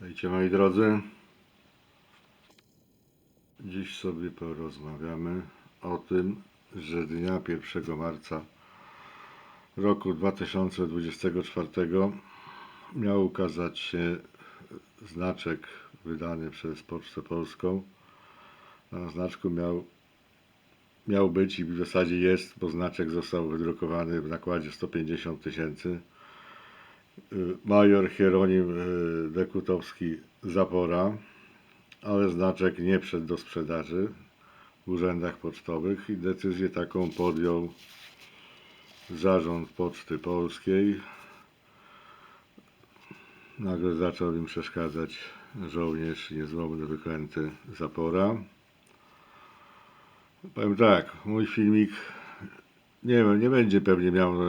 Witajcie moi drodzy. Dziś sobie porozmawiamy o tym, że dnia 1 marca roku 2024 miał ukazać się znaczek wydany przez Pocztę Polską. Na znaczku miał, miał być i w zasadzie jest, bo znaczek został wydrukowany w nakładzie 150 tysięcy. Y, Major Hieronim y, Dekutowski Zapora, ale znaczek nie wszedł do sprzedaży w urzędach pocztowych i decyzję taką podjął zarząd Poczty Polskiej. Nagle zaczął im przeszkadzać żołnierz niezłomny wyklęty Zapora. Powiem tak, mój filmik nie nie będzie pewnie miał e,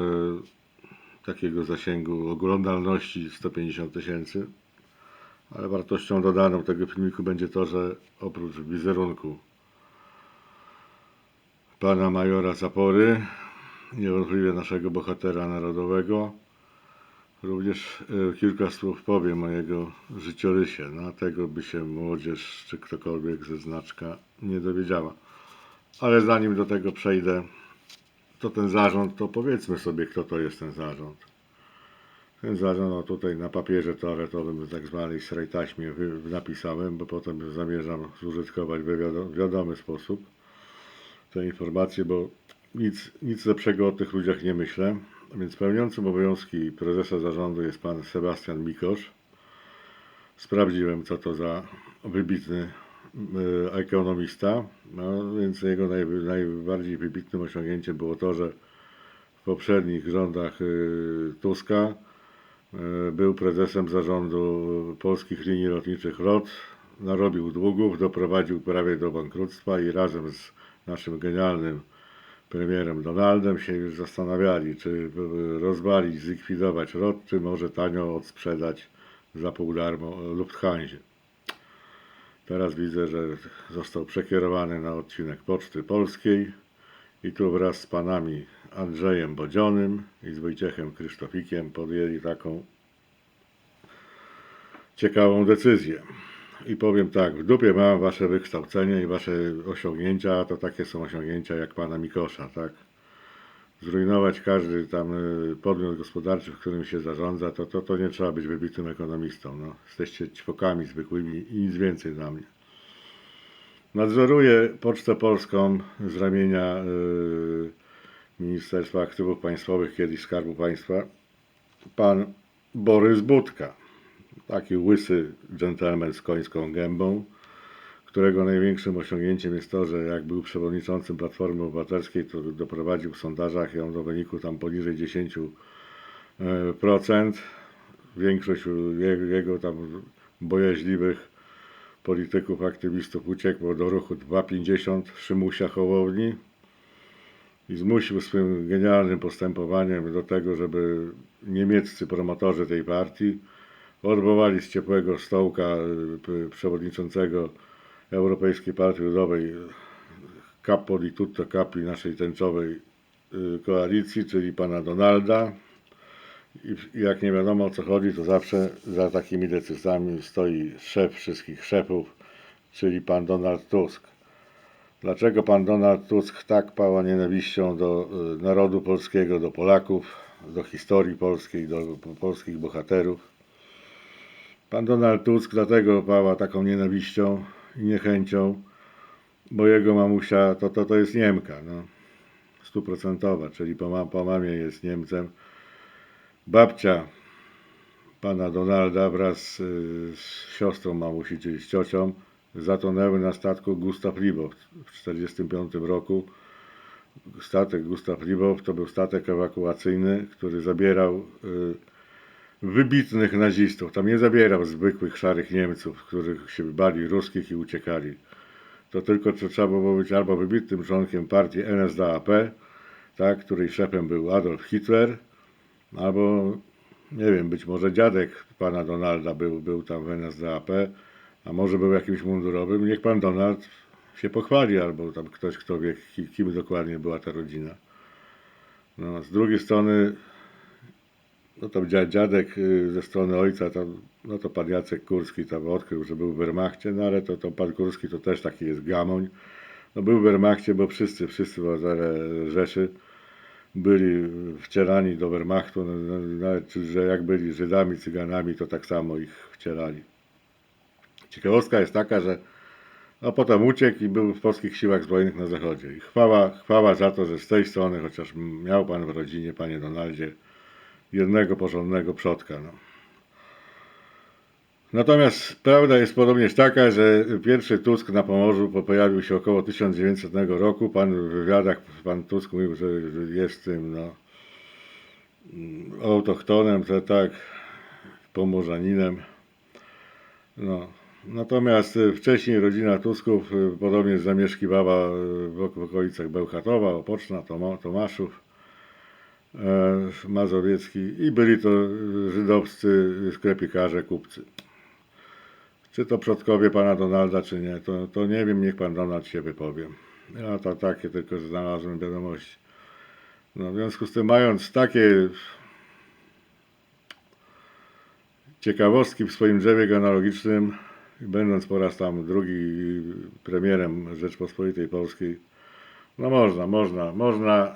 takiego zasięgu oglądalności 150 tysięcy, ale wartością dodaną tego filmiku będzie to, że oprócz wizerunku pana majora Zapory, niewątpliwie naszego bohatera narodowego, również e, kilka słów powiem o jego życiorysie. Na tego by się młodzież czy ktokolwiek ze znaczka nie dowiedziała. Ale zanim do tego przejdę, to ten zarząd, to powiedzmy sobie, kto to jest ten zarząd. Ten zarząd, no tutaj na papierze toaletowym, tak zwanej srej taśmie napisałem, bo potem zamierzam zużytkować w wiado- wiadomy sposób te informacje, bo nic, nic lepszego o tych ludziach nie myślę. A Więc pełniącym obowiązki prezesa zarządu jest pan Sebastian Mikosz. Sprawdziłem, co to za wybitny ekonomista. No, więc jego naj, najbardziej wybitnym osiągnięciem było to, że w poprzednich rządach y, Tuska y, był prezesem zarządu polskich linii lotniczych LOT, narobił długów, doprowadził prawie do bankructwa i razem z naszym genialnym premierem Donaldem się już zastanawiali, czy y, rozwalić, zlikwidować LOT, czy może tanio odsprzedać za pół darmo Lufthansie. Teraz widzę, że został przekierowany na odcinek Poczty Polskiej i tu wraz z panami Andrzejem Bodzionym i z Wojciechem Krzysztofikiem podjęli taką ciekawą decyzję. I powiem tak, w dupie mam wasze wykształcenie i wasze osiągnięcia, to takie są osiągnięcia jak pana Mikosza, tak? Zrujnować każdy tam y, podmiot gospodarczy, w którym się zarządza, to, to, to nie trzeba być wybitnym ekonomistą. No. Jesteście ćwokami zwykłymi i nic więcej dla mnie. Nadzoruję Pocztę Polską z ramienia y, Ministerstwa Aktywów Państwowych, kiedyś Skarbu Państwa, pan Borys Budka. Taki łysy dżentelmen z końską gębą, którego największym osiągnięciem jest to, że jak był przewodniczącym Platformy Obywatelskiej, to doprowadził w sondażach ją do wyniku tam poniżej 10%. Większość jego, tam bojaźliwych polityków, aktywistów uciekło do ruchu 250 Szymusia Hołowni i zmusił swym genialnym postępowaniem do tego, żeby niemieccy promotorzy tej partii odwołali z ciepłego stołka p- przewodniczącego Europejskiej Partii Ludowej capo di tutto capi naszej tęczowej y, koalicji, czyli pana Donalda. I jak nie wiadomo o co chodzi, to zawsze za takimi decyzjami stoi szef wszystkich szefów, czyli pan Donald Tusk. Dlaczego pan Donald Tusk tak pała nienawiścią do y, narodu polskiego, do Polaków, do historii polskiej, do po- polskich bohaterów? Pan Donald Tusk dlatego pała taką nienawiścią niechęcią, bo jego mamusia to, to, to jest Niemka, no, stuprocentowa, czyli po, ma, po mamie jest Niemcem. Babcia pana Donalda wraz y, z siostrą mamusi, czyli z ciocią, zatonęły na statku Gustav Libow w 1945 roku. Statek Gustav Libow to był statek ewakuacyjny, który zabierał y, wybitnych nazistów. Tam nie zabierał zwykłych szarych Niemców, których się bali ruskich i uciekali. To tylko to trzeba było być albo wybitnym członkiem partii NSDAP, tak, której szefem był Adolf Hitler, albo nie wiem, być może dziadek pana Donalda był, był tam w NSDAP, a może był jakimś mundurowym. Niech pan Donald się pochwali, albo tam ktoś, kto wie, ki- kim dokładnie była ta rodzina. No, z drugiej strony no to dzia- dziadek y, ze strony ojca, tam, no to pan Jacek Kurski tam odkrył, że był w Wehrmachcie, no ale to, to pan Kurski to też taki jest gamoń. No był w Wehrmachcie, bo wszyscy, wszyscy w Rzeszy byli wcierani do Wehrmachtu, no, no, nawet że jak byli Żydami, Cyganami, to tak samo ich wcierali. Ciekawostka jest taka, że no potem uciekł i był w polskich siłach zbrojnych na zachodzie. I chwała, chwała za to, że z tej strony, chociaż miał pan w rodzinie, panie Donaldzie, jednego porządnego przodka. No. Natomiast prawda jest podobnież taka, że pierwszy Tusk na Pomorzu po- pojawił się około 1900 roku. Pan w wywiadach, pan Tusk mówił, że że jest tym no, autochtonem, to tak, pomorzaninem. No. Natomiast wcześniej rodzina Tusków podobnie zamieszkiwała w ok- w okolicach Bełchatowa, Opoczna, Toma- Tomaszów. E, Mazowiecki i byli to żydowscy sklepikarze, kupcy. Czy to przodkowie pana Donalda, czy nie, to, to nie wiem, niech pan Donald się wypowie. Ja to takie tylko znalazłem wiadomości. No, w związku z tym, mając takie ciekawostki w swoim drzewie genealogicznym, będąc po raz tam drugi premierem Rzeczpospolitej Polskiej, no można, można, można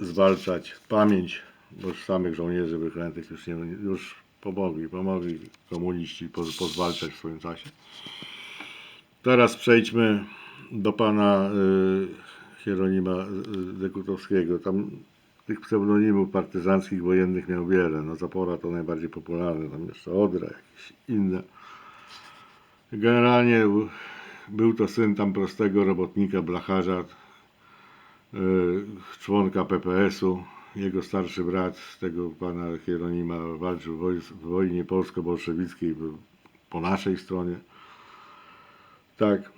zwalczać pamięć, bo już samych żołnierzy wyklętych już, nie, już pomogli, pomogli komuniści poz, pozwalczać w swoim czasie. Teraz przejdźmy do pana y, Hieronima y, Dekutowskiego. Tam tych pseudonimów partyzanckich wojennych miał wiele. No Zapora to najbardziej popularny, tam jeszcze Odra, jakieś inne. Generalnie był to syn tam prostego robotnika, blacharza, członka PPS-u. Jego starszy brat, tego pana Hieronima, walczył w, woj- w wojnie polsko-bolszewickiej po naszej stronie. Tak.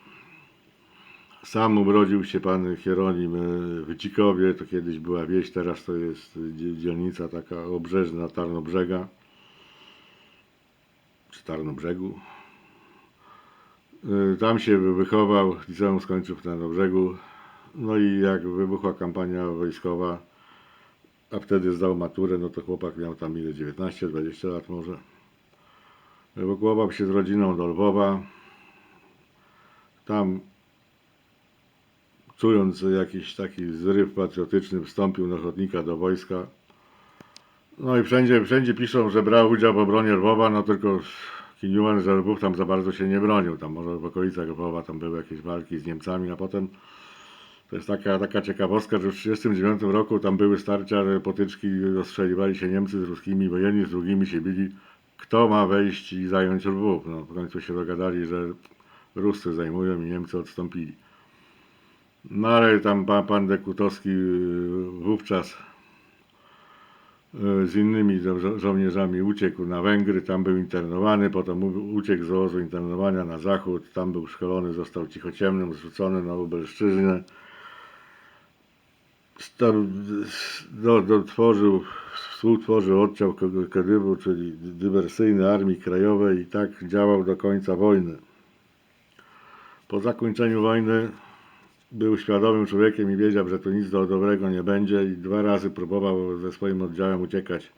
Sam urodził się pan Hieronim y, w Dzikowie, to kiedyś była wieś, teraz to jest dzie- dzielnica taka obrzeżna Tarnobrzega, czy Tarnobrzegu. Y, Tam się wychował, liceum skończył w Tarnobrzegu. No i jak wybuchła kampania wojskowa, a wtedy zdał maturę, no to chłopak miał tam ile, 19-20 lat może. Ewakuował się z rodziną do Lwowa. Tam czując jakiś taki zryw patriotyczny, wstąpił na ochotnika do wojska. No i wszędzie, wszędzie piszą, że brał udział w obronie Lwowa, no tylko Kiniuan, że Lwów tam za bardzo się nie bronił. Tam może w okolicach Lwowa tam były jakieś walki z Niemcami, a potem to jest taka, taka ciekawostka, że w 1939 roku tam były starcia, potyczki, rozstrzeliwali się Niemcy z ruskimi, wojenni z drugimi się bili, kto ma wejść i zająć Lwów. No, w końcu się dogadali, że Ruscy zajmują i Niemcy odstąpili. No ale tam pan, pan Dekutowski y, wówczas y, z innymi żo- żo- żołnierzami uciekł na Węgry, tam był internowany, potem uciekł z obozu internowania na zachód, tam był szkolony, został cichociemnym, zrzucony na Lubelszczyznę. Tam do, do, tworzył, współtworzył oddział K- KGB, czyli dywersyjny Armii Krajowej i tak działał do końca wojny. Po zakończeniu wojny był świadomym człowiekiem i wiedział, że to nic do dobrego nie będzie i dwa razy próbował ze swoim oddziałem uciekać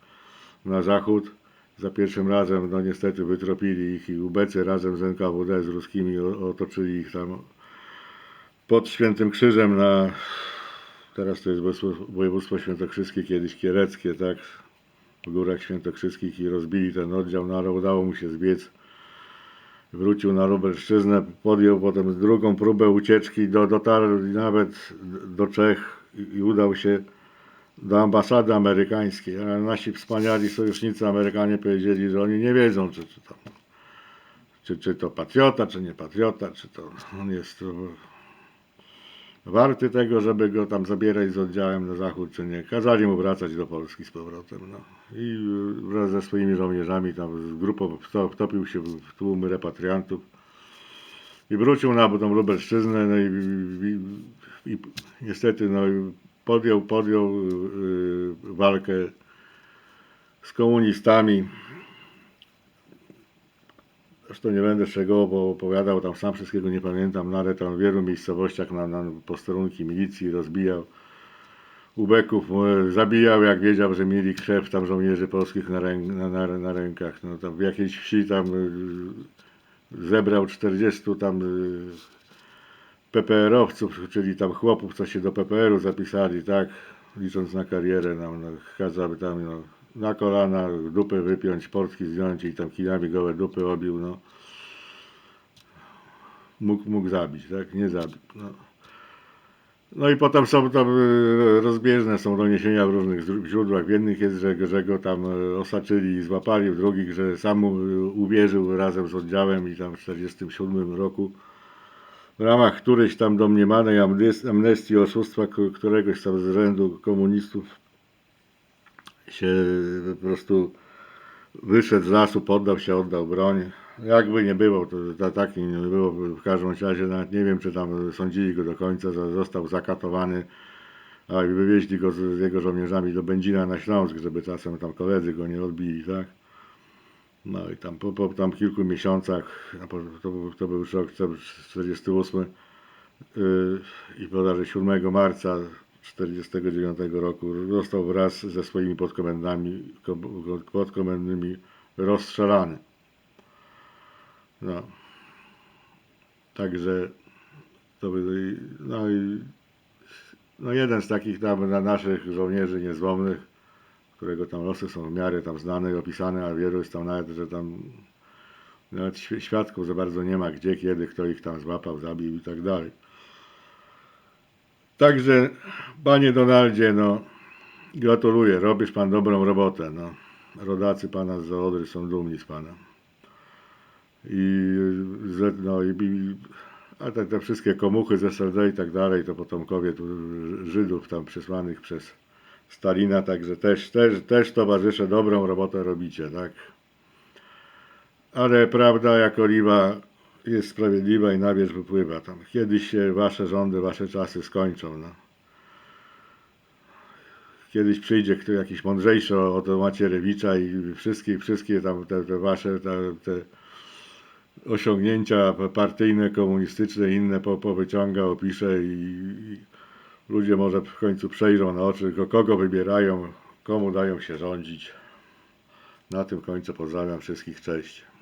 na zachód. Za pierwszym razem, no niestety wytropili ich i ubecy razem z NKWD z ruskimi otoczyli ich tam pod Świętym Krzyżem na, teraz to jest województwo- świętokrzyskie, kiedyś kiereckie, tak, w górach świętokrzyskich i rozbili ten oddział, no ale udało mu się zbiec. Wrócił na Lubelszczyznę, podjął potem drugą próbę ucieczki, do, dotarł nawet do Czech i, i udał się do ambasady amerykańskiej, ale nasi wspaniali sojusznicy Amerykanie powiedzieli, że oni nie wiedzą, czy, czy, to, czy, czy to patriota, czy nie patriota, czy to on jest warty tego, żeby go tam zabierać z oddziałem na zachód, czy nie. Kazali mu wracać do Polski z powrotem. No. I y, wraz ze swoimi żołnierzami tam z grupą wto- wtopił się w tłumy repatriantów i wrócił na tą Lubelszczyznę, no i, i, i niestety no, i podjął, podjął y, walkę z komunistami. Zresztą nie będę szczegółowo opowiadał, tam sam wszystkiego nie pamiętam, no ale tam w wielu miejscowościach na, na posterunki milicji rozbijał. ubeków e, zabijał, jak wiedział, że mieli krew tam żołnierzy polskich na, ręk, na, na, na rękach. No, tam w jakiejś wsi tam e, zebrał 40 tam e, PPR-owców, czyli tam chłopów, co się do PPR-u zapisali, tak, licząc na karierę, nam no, kazał tam no, na kolana dupy wypiąć, portki zdjąć i tam kijami gołe dupy obił, no. Mógł, mógł zabić, tak, nie zabił, no. No i potem są tam e, rozbieżne są doniesienia w różnych źró- źródłach. W jednych jest, że, że go tam e, osaczyli i złapali, w drugich, że sam uwierzył razem z oddziałem i tam w 1947 roku w ramach którejś tam domniemanej amnest- amnestii oszustwa któregoś tam z rzędu komunistów się po prostu wyszedł z lasu, poddał się, oddał broń. Jakby nie było, to, to taki nie było. W każdym razie nawet nie wiem, czy tam sądzili go do końca, został zakatowany, a wywieźli go z, z jego żołnierzami do Będzina na Śląsk, żeby czasem tam koledzy go nie odbili, tak? No i tam po, po tam kilku miesiącach, to, to był rok 48 yy, i bodajże 7 marca 49 roku został wraz ze swoimi podkomendami, ko- podkomendnymi rozstrzelany. No. Także to by, no i no jeden z takich tam na naszych żołnierzy niezłomnych, którego tam losy są w miarę tam znane i opisane, a wielu jest tam nawet, że tam nawet świ- świadków za bardzo nie ma, gdzie, kiedy, kto ich tam złapał, zabił i tak dalej. Także, panie Donaldzie, no, gratuluję, robisz pan dobrą robotę, no. Rodacy pana z Odry są dumni z pana. I, no, i, i a te, te wszystkie komuchy z SLD i tak dalej, to potomkowie tu Żydów tam przysłanych przez Stalina, także też, też, też towarzysze dobrą robotę robicie, tak? Ale prawda jak oliwa jest sprawiedliwa i na wierzch wypływa tam. Kiedyś się wasze rządy, wasze czasy skończą, no. Kiedyś przyjdzie kto jakiś mądrzejszy od Macierewicza i wszystkie, wszystkie tam te, te wasze te, te osiągnięcia partyjne, komunistyczne inne po, powyciąga, opisze i, i ludzie może w końcu przejrzą na oczy, ko- kogo wybierają, komu dają się rządzić. Na tym końcu pozdrawiam wszystkich, cześć.